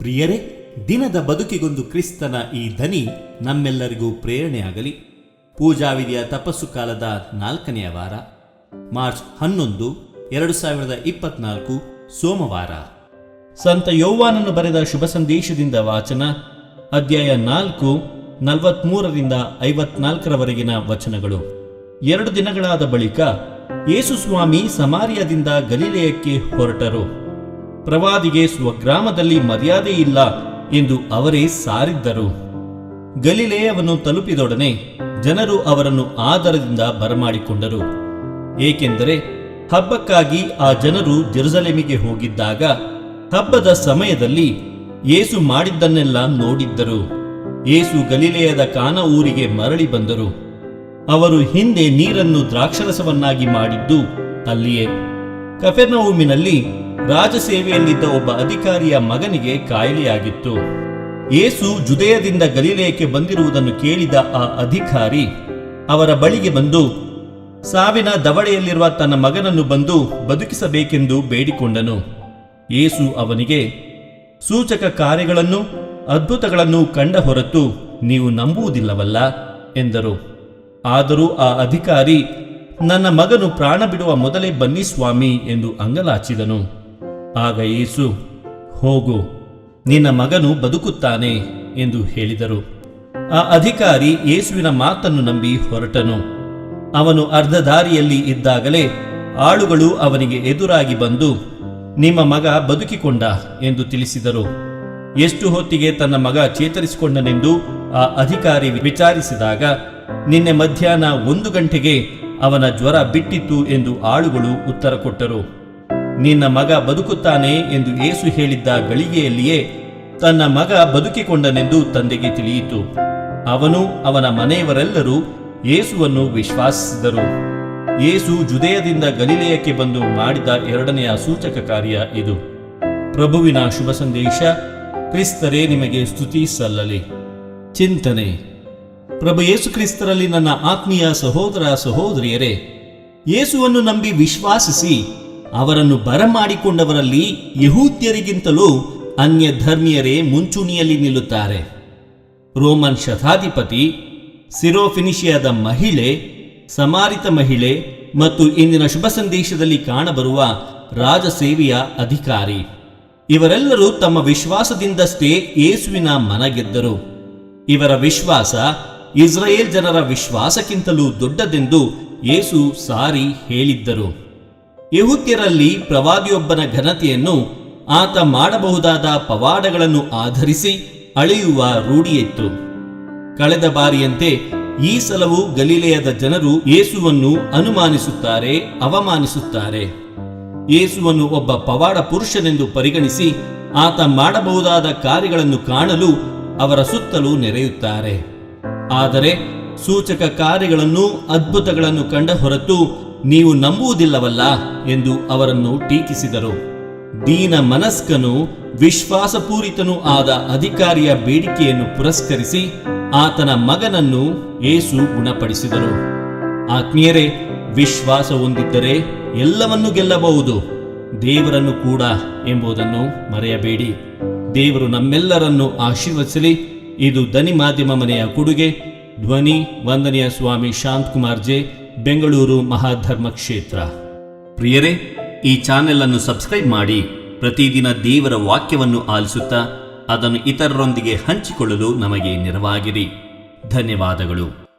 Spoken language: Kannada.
ಪ್ರಿಯರೇ, ದಿನದ ಬದುಕಿಗೊಂದು ಕ್ರಿಸ್ತನ ಈ ಧನಿ ನಮ್ಮೆಲ್ಲರಿಗೂ ಪ್ರೇರಣೆಯಾಗಲಿ. ಪೂಜಾವಿಧಿಯ ತಪಸ್ಸು ಕಾಲದ ನಾಲ್ಕನೆಯ ವಾರ, ಮಾರ್ಚ್ ಹನ್ನೊಂದು, ಎರಡು ಸಾವಿರದ ಇಪ್ಪತ್ನಾಲ್ಕು ಸೋಮವಾರ. ಸಂತ ಯೌವಾನನ್ನು ಬರೆದ ಶುಭ ಸಂದೇಶದಿಂದ ವಾಚನ, ಅಧ್ಯಾಯ ನಾಲ್ಕು, ನಲವತ್ಮೂರರಿಂದ ಐವತ್ನಾಲ್ಕರವರೆಗಿನ ವಚನಗಳು. ಎರಡು ದಿನಗಳಾದ ಬಳಿಕ ಯೇಸುಸ್ವಾಮಿ ಸಮಾರ್ಯದಿಂದ ಗಲಿಲೆಯಕ್ಕೆ ಹೊರಟರು. ಪ್ರವಾದಿಗೆ ಸ್ವಗ್ರಾಮದಲ್ಲಿ ಮರ್ಯಾದೆ ಇಲ್ಲ ಎಂದು ಅವರೇ ಸಾರಿದ್ದರು. ಗಲಿಲೆಯವನ್ನು ತಲುಪಿದೊಡನೆ ಜನರು ಅವರನ್ನು ಆದರದಿಂದ ಬರಮಾಡಿಕೊಂಡರು. ಏಕೆಂದರೆ ಹಬ್ಬಕ್ಕಾಗಿ ಆ ಜನರು ಜೆರುಸಲೇಮಿಗೆ ಹೋಗಿದ್ದಾಗ ಹಬ್ಬದ ಸಮಯದಲ್ಲಿ ಏಸು ಮಾಡಿದ್ದನ್ನೆಲ್ಲ ನೋಡಿದ್ದರು. ಏಸು ಗಲಿಲೆಯದ ಕಾನ ಊರಿಗೆ ಮರಳಿ ಬಂದರು. ಅವರು ಹಿಂದೆ ನೀರನ್ನು ದ್ರಾಕ್ಷರಸವನ್ನಾಗಿ ಮಾಡಿದ್ದು ಅಲ್ಲಿಯೇ. ಕಫೆರ್ನೌಮಿನಲ್ಲಿ ರಾಜಸೇವೆಯಲ್ಲಿದ್ದ ಒಬ್ಬ ಅಧಿಕಾರಿಯ ಮಗನಿಗೆ ಕಾಯಿಲೆಯಾಗಿತ್ತು. ಏಸು ಜುದಯದಿಂದ ಗಲಿಲೆಯಕ್ಕೆ ಬಂದಿರುವುದನ್ನು ಕೇಳಿದ ಆ ಅಧಿಕಾರಿ ಅವರ ಬಳಿಗೆ ಬಂದು, ಸಾವಿನ ದವಡೆಯಲ್ಲಿರುವ ತನ್ನ ಮಗನನ್ನು ಬಂದು ಬದುಕಿಸಬೇಕೆಂದು ಬೇಡಿಕೊಂಡನು. ಏಸು ಅವನಿಗೆ, ಸೂಚಕ ಕಾರ್ಯಗಳನ್ನು ಅದ್ಭುತಗಳನ್ನು ಕಂಡ ಹೊರತು ನೀವು ನಂಬುವುದಿಲ್ಲವಲ್ಲ, ಎಂದರು. ಆದರೂ ಆ ಅಧಿಕಾರಿ, ನನ್ನ ಮಗನು ಪ್ರಾಣ ಬಿಡುವ ಮೊದಲೇ ಬನ್ನಿ ಸ್ವಾಮಿ, ಎಂದು ಅಂಗಲಾಚಿದನು. ಆಗ ಯೇಸು, ಹೋಗು, ನಿನ್ನ ಮಗನು ಬದುಕುತ್ತಾನೆ ಎಂದು ಹೇಳಿದರು. ಆ ಅಧಿಕಾರಿ ಯೇಸುವಿನ ಮಾತನ್ನು ನಂಬಿ ಹೊರಟನು. ಅವನು ಅರ್ಧ ದಾರಿಯಲ್ಲಿ ಇದ್ದಾಗಲೇ ಆಳುಗಳು ಅವನಿಗೆ ಎದುರಾಗಿ ಬಂದು, ನಿಮ್ಮ ಮಗ ಬದುಕಿಕೊಂಡ ಎಂದು ತಿಳಿಸಿದರು. ಎಷ್ಟು ಹೊತ್ತಿಗೆ ತನ್ನ ಮಗ ಚೇತರಿಸಿಕೊಂಡನೆಂದು ಆ ಅಧಿಕಾರಿ ವಿಚಾರಿಸಿದಾಗ, ನಿನ್ನೆ ಮಧ್ಯಾಹ್ನ ಒಂದು ಗಂಟೆಗೆ ಅವನ ಜ್ವರ ಬಿಟ್ಟಿತ್ತು ಎಂದು ಆಳುಗಳು ಉತ್ತರ ಕೊಟ್ಟರು. ನಿನ್ನ ಮಗ ಬದುಕುತ್ತಾನೆ ಎಂದು ಏಸು ಹೇಳಿದ್ದ ಗಳಿಗೆಯಲ್ಲಿಯೇ ತನ್ನ ಮಗ ಬದುಕಿಕೊಂಡನೆಂದು ತಂದೆಗೆ ತಿಳಿಯಿತು. ಅವನು ಅವನ ಮನೆಯವರೆಲ್ಲರೂ ಯೇಸುವನ್ನು ವಿಶ್ವಾಸಿಸಿದರು. ಯೇಸು ಜುದೇಯದಿಂದ ಗಲಿಲೆಯಕ್ಕೆ ಬಂದು ಮಾಡಿದ ಎರಡನೆಯ ಸೂಚಕ ಕಾರ್ಯ ಇದು. ಪ್ರಭುವಿನ ಶುಭ ಸಂದೇಶ, ಕ್ರಿಸ್ತರೇ ನಿಮಗೆ ಸ್ತುತಿ ಸಲ್ಲಲಿ. ಚಿಂತನೆ. ಪ್ರಭು ಯೇಸು ಕ್ರಿಸ್ತರಲ್ಲಿ ನನ್ನ ಆತ್ಮೀಯ ಸಹೋದರ ಸಹೋದರಿಯರೇ, ಯೇಸುವನ್ನು ನಂಬಿ ವಿಶ್ವಾಸಿಸಿ ಅವರನ್ನು ಬರಮಾಡಿಕೊಂಡವರಲ್ಲಿ ಯಹೂದ್ಯರಿಗಿಂತಲೂ ಅನ್ಯ ಧರ್ಮೀಯರೇ ಮುಂಚೂಣಿಯಲ್ಲಿ ನಿಲ್ಲುತ್ತಾರೆ. ರೋಮನ್ ಶತಾಧಿಪತಿ, ಸಿರೋಫಿನಿಷಿಯಾದ ಮಹಿಳೆ, ಸಮಾರಿತ ಮಹಿಳೆ ಮತ್ತು ಇಂದಿನ ಶುಭ ಸಂದೇಶದಲ್ಲಿ ಕಾಣಬರುವ ರಾಜಸೇವೆಯ ಅಧಿಕಾರಿ. ಇವರೆಲ್ಲರೂ ತಮ್ಮ ವಿಶ್ವಾಸದಿಂದಷ್ಟೇ ಯೇಸುವಿನ ಮನಗೆದ್ದರು ಇವರ ವಿಶ್ವಾಸ ಇಸ್ರಾಯೇಲ್ ಜನರ ವಿಶ್ವಾಸಕ್ಕಿಂತಲೂ ದೊಡ್ಡದೆಂದು ಯೇಸು ಸಾರಿ ಹೇಳಿದ್ದರು. ಯಹುದ್ಯರಲ್ಲಿ ಪ್ರವಾದಿಯೊಬ್ಬನ ಘನತೆಯನ್ನು ಆತ ಮಾಡಬಹುದಾದ ಪವಾಡಗಳನ್ನು ಆಧರಿಸಿ ಅಳೆಯುವ ರೂಢಿಯಿತ್ತು. ಕಳೆದ ಬಾರಿಯಂತೆ ಈ ಸಲವೂ ಗಲೀಲೆಯದ ಜನರು ಯೇಸುವನ್ನು ಅನುಮಾನಿಸುತ್ತಾರೆ, ಅವಮಾನಿಸುತ್ತಾರೆ. ಯೇಸುವನ್ನು ಒಬ್ಬ ಪವಾಡ ಪುರುಷನೆಂದು ಪರಿಗಣಿಸಿ ಆತ ಮಾಡಬಹುದಾದ ಕಾರ್ಯಗಳನ್ನು ಕಾಣಲು ಅವರ ಸುತ್ತಲೂ ನೆರೆಯುತ್ತಾರೆ. ಆದರೆ ಸೂಚಕ ಕಾರ್ಯಗಳನ್ನು ಅದ್ಭುತಗಳನ್ನು ಕಂಡ ಹೊರತು ನೀವು ನಂಬುವುದಿಲ್ಲವಲ್ಲ ಎಂದು ಅವರನ್ನು ಟೀಕಿಸಿದರು. ದೀನ ಮನಸ್ಕನು, ವಿಶ್ವಾಸಪೂರಿತನೂ ಆದ ಅಧಿಕಾರಿಯ ಬೇಡಿಕೆಯನ್ನು ಪುರಸ್ಕರಿಸಿ ಆತನ ಮಗನನ್ನು ಏಸು ಗುಣಪಡಿಸಿದರು. ಆತ್ಮೀಯರೇ, ವಿಶ್ವಾಸ ಹೊಂದಿದ್ದರೆ ಎಲ್ಲವನ್ನೂ ಗೆಲ್ಲಬಹುದು. ದೇವರನ್ನು ಕೂಡ ಎಂಬುದನ್ನು ಮರೆಯಬೇಡಿ. ದೇವರು ನಮ್ಮೆಲ್ಲರನ್ನು ಆಶೀರ್ವದಿಸಲಿ. ಇದು ಧನಿ ಮಾಧ್ಯಮ ಮನೆಯ ಕೊಡುಗೆ. ಧ್ವನಿ ವಂದನೆಯ ಸ್ವಾಮಿ ಶಾಂತ್ ಕುಮಾರ್ ಜೆ. ಬೆಂಗಳೂರು ಮಹಾಧರ್ಮ ಕ್ಷೇತ್ರ. ಪ್ರಿಯರೇ, ಈ ಚಾನೆಲ್ ಅನ್ನು ಸಬ್ಸ್ಕ್ರೈಬ್ ಮಾಡಿ, ಪ್ರತಿದಿನ ದೇವರ ವಾಕ್ಯವನ್ನು ಆಲಿಸುತ್ತಾ, ಅದನ್ನು ಇತರರೊಂದಿಗೆ ಹಂಚಿಕೊಳ್ಳಲು ನಮಗೆ ನೆರವಾಗಿರಿ ಧನ್ಯವಾದಗಳು.